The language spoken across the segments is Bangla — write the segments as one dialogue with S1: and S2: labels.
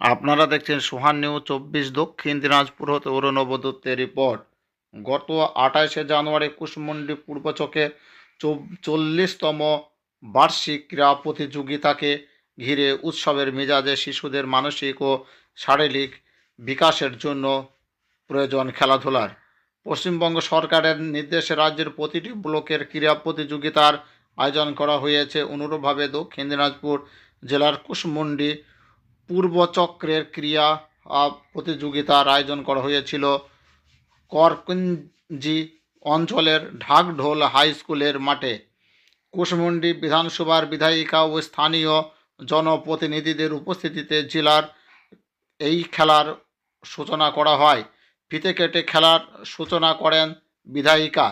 S1: আপনারা দেখছেন সোহান নিউজ চব্বিশ, দক্ষিণ দিনাজপুর হতে অরুণব দত্তের রিপোর্ট। গত আঠাশে জানুয়ারি কুশমন্ডি পূর্বচকে চল্লিশতম বার্ষিক ক্রীড়া প্রতিযোগিতাকে ঘিরে উৎসবের মেজাজে শিশুদের মানসিক ও শারীরিক বিকাশের জন্য প্রয়োজন খেলাধুলার। পশ্চিমবঙ্গ সরকারের নির্দেশে রাজ্যের প্রতিটি ব্লকের ক্রীড়া প্রতিযোগিতার আয়োজন করা হয়েছে। অনুরূপভাবে দক্ষিণ দিনাজপুর জেলার কুশমন্ডি পূর্বচক্রের ক্রিয়া প্রতিযোগিতার আয়োজন করা হয়েছিল। করকুঞ্জি অঞ্চলের ঢাকঢোল হাই স্কুলের মাঠে। কুশমুন্ডি বিধানসভার বিধায়িকা ও স্থানীয় জনপ্রতিনিধিদের উপস্থিতিতে জেলার এই খেলার সূচনা করা হয়। ফিতে কেটে খেলার সূচনা করেন বিধায়িকা।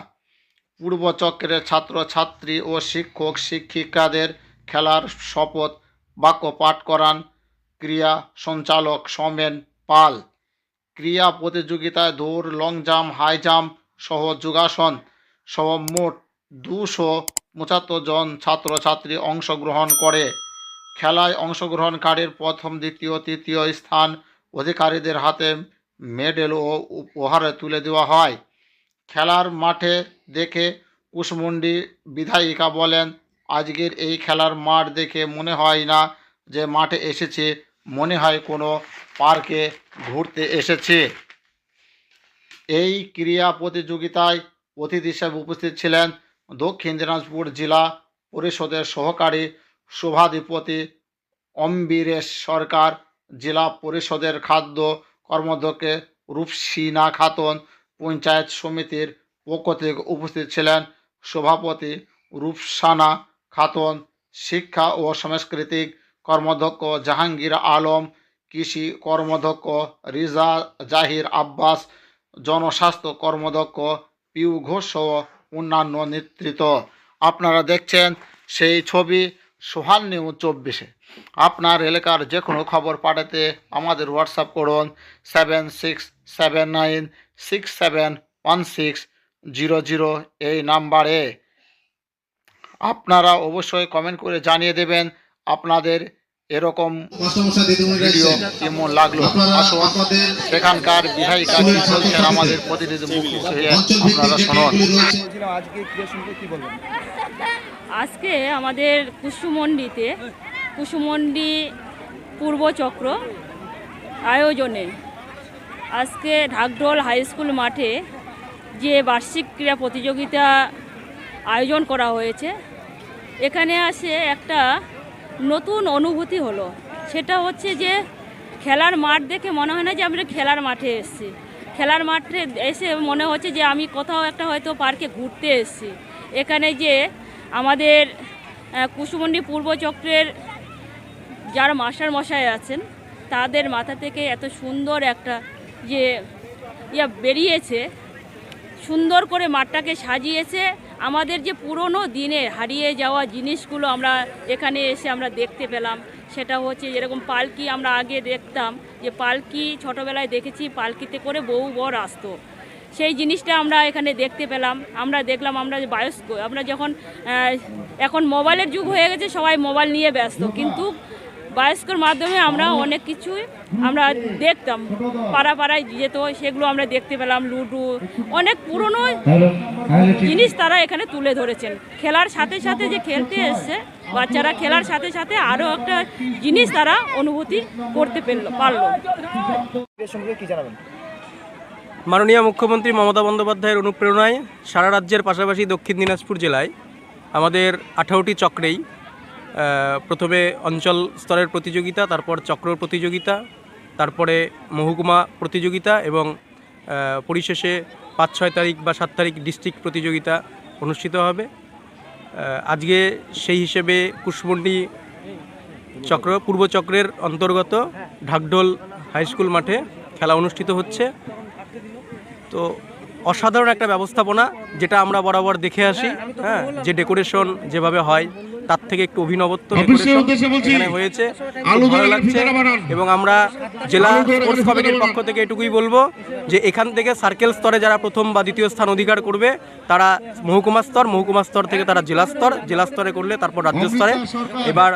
S1: পূর্বচক্রের ছাত্রছাত্রী ও শিক্ষক শিক্ষিকাদের খেলার শপথ বাক্য পাঠ করান ক্রিয়া সঞ্চালক সমেন পাল। ক্রিয়া প্রতিযোগিতায় দৌড় লং জাম্প হাই জাম্প সহ যোগাসন সহ মোট দুশো পঁচাত্তর জন ছাত্রছাত্রী অংশগ্রহণ করে। খেলায় অংশগ্রহণকারীর প্রথম, দ্বিতীয়, তৃতীয় স্থান অধিকারীদের হাতে মেডেল ও উপহারে তুলে দেওয়া হয়। খেলার মাঠে দেখে কুশমুন্ডি বিধায়িকা বলেন, আজকের এই খেলার মাঠ দেখে মনে হয় না যে মাঠে এসেছে, মনে হয় কোনো পার্কে ঘুরতে এসেছে। এই ক্রীড়া প্রতিযোগিতায় অতিথি হিসেবে উপস্থিত ছিলেন দক্ষিণ দিনাজপুর জেলা পরিষদের সহকারী শোভাধিপতি অম্বিরেশ সরকার, জেলা পরিষদের খাদ্য কর্মধ্যক্ষে রূপসিনা খাতুন পঞ্চায়েত সমিতির পক্ষ থেকে উপস্থিত ছিলেন সভাপতি রূপসানা খাতুন, শিক্ষা ও সাংস্কৃতিক কর্মধ্যক্ষ, জাহাঙ্গীর আলম, কৃষি কর্মাধ্যক্ষ, রিজা জাহির আব্বাস, জনস্বাস্থ্য কর্মাধ্যক্ষ, পিউ ঘোষ সহ অন্যান্য নেতৃত্ব। আপনারা দেখছেন সেই ছবি সোহান নিউজ চব্বিশে। আপনার এলাকার যে কোনো খবর পাঠাতে আমাদের হোয়াটসঅ্যাপ করুন seven six seven nine six seven one six zero zero এই নাম্বারে। আপনারা অবশ্যই কমেন্ট করে জানিয়ে দেবেন আপনাদের এরকম ভিডিও কেমন লাগল। আসুন সেখানকার বিধায়িকা কি বলছেন আমাদের প্রতিনিধি মুখ হয়ে। আপনারা শুনুন।
S2: আজকে
S3: আমাদের কুসুমন্ডিতে কুসুমন্ডি পূর্বচক্র আয়োজনে আজকে ঢাকঢোল হাই স্কুল মাঠে যে বার্ষিক ক্রীড়া প্রতিযোগিতা আয়োজন করা হয়েছে। এখানে আসে একটা নতুন অনুভূতি হলো। সেটা হচ্ছে যে খেলার মাঠ দেখে মনে হয় না যে আমরা খেলার মাঠে এসেছি। খেলার মাঠে এসে মনে হচ্ছে যে আমি কোথাও একটা হয়তো পার্কে ঘুরতে এসেছি। এখানে যে আমাদের কুসুমন্ডি পূর্বচক্রের যারা মাস্টার মশাই আছেন, তাদের মাথা থেকে এত সুন্দর একটা যে ইয়া বেরিয়েছে, সুন্দর করে মাঠটাকে সাজিয়েছে আমাদের যে পুরনো দিনে হারিয়ে যাওয়া জিনিসগুলো আমরা এখানে এসে আমরা দেখতে পেলাম, সেটা হচ্ছে যেরকম পালকি আমরা আগে দেখতাম, যে পালকি ছোটোবেলায় দেখেছি, পালকিতে করে বউ বর আসতো। সেই জিনিসটা আমরা এখানে দেখতে পেলাম, আমরা দেখলাম আমরা বায়স্ক আমরা যখন এখন মোবাইলের যুগ হয়ে গেছে, সবাই মোবাইল নিয়ে ব্যস্ত। কিন্তু বায়স্কর মাধ্যমে আমরা অনেক কিছুই আমরা দেখতাম। পাড়া পাড়ায় যেত সেগুলো আমরা দেখতে পেলাম লুডু অনেক পুরনো জিনিস তারা এখানে তুলে ধরেছেন। খেলার সাথে সাথে যে খেলতে এসছে বাচ্চারা খেলার সাথে সাথে আরও একটা জিনিস তারা অনুভূতি করতে পেল পারল।
S2: জানাবেন?
S4: মাননীয় মুখ্যমন্ত্রী মমতা বন্দ্যোপাধ্যায়ের অনুপ্রেরণায় সারা রাজ্যের পাশাপাশি দক্ষিণ দিনাজপুর জেলায় আমাদের আঠারোটি চক্রেই প্রথমে অঞ্চল স্তরের প্রতিযোগিতা, তারপর চক্র প্রতিযোগিতা, তারপরে মহকুমা প্রতিযোগিতা এবং পরিশেষে পাঁচ ছয় তারিখ বা সাত তারিখ ডিস্ট্রিক্ট প্রতিযোগিতা অনুষ্ঠিত হবে। আজকে সেই হিসেবে কুশমন্ডি চক্র, পূর্ব চক্রের অন্তর্গত ঢাকঢোল হাই স্কুল মাঠে খেলা অনুষ্ঠিত হচ্ছে। তো অসাধারণ একটা ব্যবস্থাপনা, যেটা আমরা বরাবর দেখে আসি হ্যাঁ যে ডেকোরেশন যেভাবে হয়। তার থেকে একটু অভিনবত্ব হয়েছে ভালো লাগছে। এবং আমরা জেলা স্পোর্টস কমিটির পক্ষ থেকে এটুকুই বলব যে এখান থেকে সার্কেল স্তরে যারা প্রথম বা দ্বিতীয় স্থান অধিকার করবে তারা মহকুমা স্তর মহকুমা স্তর থেকে তারা জেলা স্তর জেলা স্তরে করলে তারপর রাজ্য স্তরে। এবার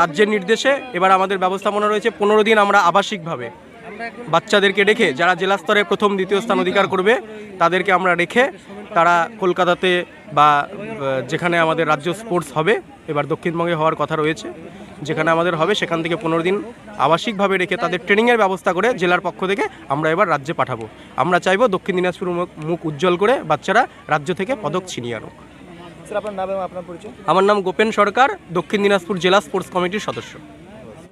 S4: রাজ্যের নির্দেশে এবার আমাদের ব্যবস্থাপনা রয়েছে পনেরো দিন আমরা আবাসিকভাবে। বাচ্চাদেরকে রেখে যারা জেলা স্তরে প্রথম দ্বিতীয় স্থান অধিকার করবে তাদেরকে আমরা রেখে তারা কলকাতাতে বা যেখানে আমাদের রাজ্য স্পোর্টস হবে এবার দক্ষিণবঙ্গে হওয়ার কথা রয়েছে যেখানে আমাদের হবে সেখান থেকে পনেরো দিন আবাসিকভাবে রেখে তাদের ট্রেনিংয়ের ব্যবস্থা করে জেলার পক্ষ থেকে আমরা এবার রাজ্যে পাঠাবো। আমরা চাইব দক্ষিণ দিনাজপুর মুখ- উজ্জ্বল করে বাচ্চারা রাজ্য থেকে পদক ছিনিয়ে আনুক। আমার নাম গোপেন সরকার দক্ষিণ দিনাজপুর জেলা স্পোর্টস কমিটির সদস্য।